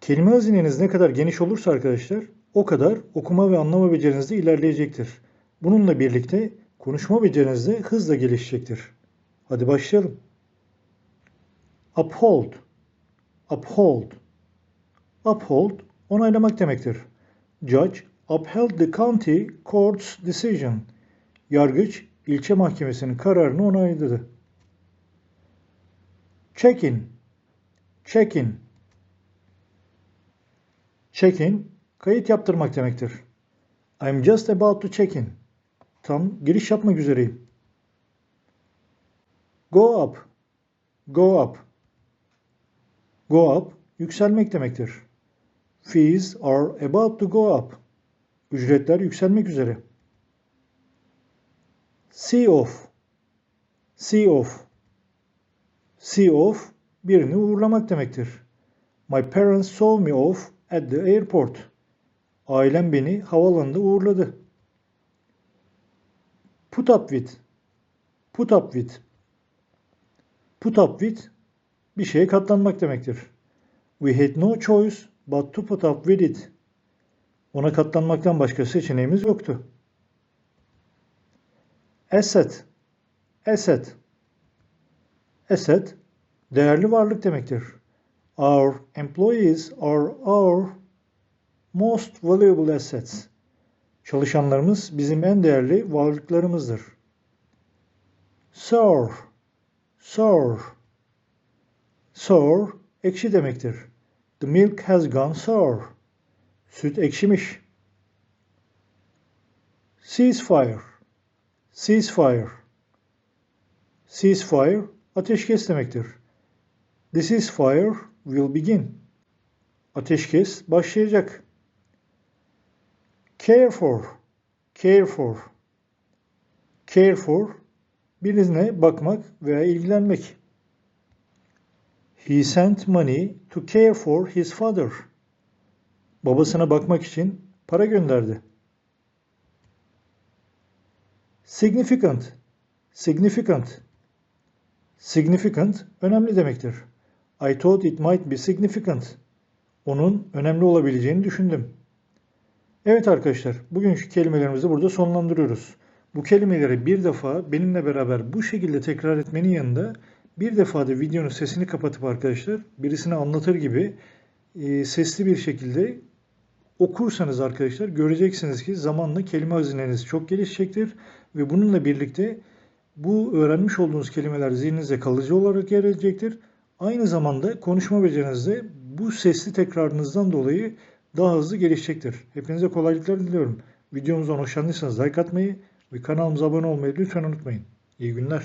Kelime hazineniz ne kadar geniş olursa arkadaşlar o kadar okuma ve anlama beceriniz de ilerleyecektir. Bununla birlikte konuşma beceriniz de hızla gelişecektir. Hadi başlayalım. Uphold. Uphold. Uphold onaylamak demektir. Judge upheld the county court's decision. Yargıç ilçe mahkemesinin kararını onayladı. Check in. Check in. Check in kayıt yaptırmak demektir. I'm just about to check in. Tam giriş yapmak üzereyim. Go up. Go up. Go up yükselmek demektir. Fees are about to go up. Ücretler yükselmek üzere. See off. See off. See off birini uğurlamak demektir. My parents saw me off at the airport. Ailem beni havaalanında uğurladı. Put up with. Put up with. Put up with bir şeye katlanmak demektir. We had no choice but to put up with it. Ona katlanmaktan başka seçeneğimiz yoktu. Asset. Asset. Asset değerli varlık demektir. Our employees are our most valuable assets. Çalışanlarımız bizim en değerli varlıklarımızdır. Sour. Sour. Sour ekşi demektir. The milk has gone sour. Süt ekşimiş. Ceasefire. Ceasefire. Ceasefire ateşkes demektir. The ceasefire will begin. Ateşkes başlayacak. Care for. Care for. Care for birine bakmak veya ilgilenmek. He sent money to care for his father. Babasına bakmak için para gönderdi. Significant. Significant. Significant önemli demektir. I thought it might be significant. Onun önemli olabileceğini düşündüm. Evet arkadaşlar, bugünkü kelimelerimizi burada sonlandırıyoruz. Bu kelimeleri bir defa benimle beraber bu şekilde tekrar etmenin yanında bir defa da videonun sesini kapatıp arkadaşlar birisine anlatır gibi e, sesli bir şekilde okursanız arkadaşlar göreceksiniz ki zamanla kelime hazineniz çok gelişecektir ve bununla birlikte bu öğrenmiş olduğunuz kelimeler zihninizde kalıcı olarak yer edecektir. Aynı zamanda konuşma beceriniz de bu sesli tekrarınızdan dolayı daha hızlı gelişecektir. Hepinize kolaylıklar diliyorum. Videomuzdan hoşlandıysanız like atmayı ve kanalımıza abone olmayı lütfen unutmayın. İyi günler.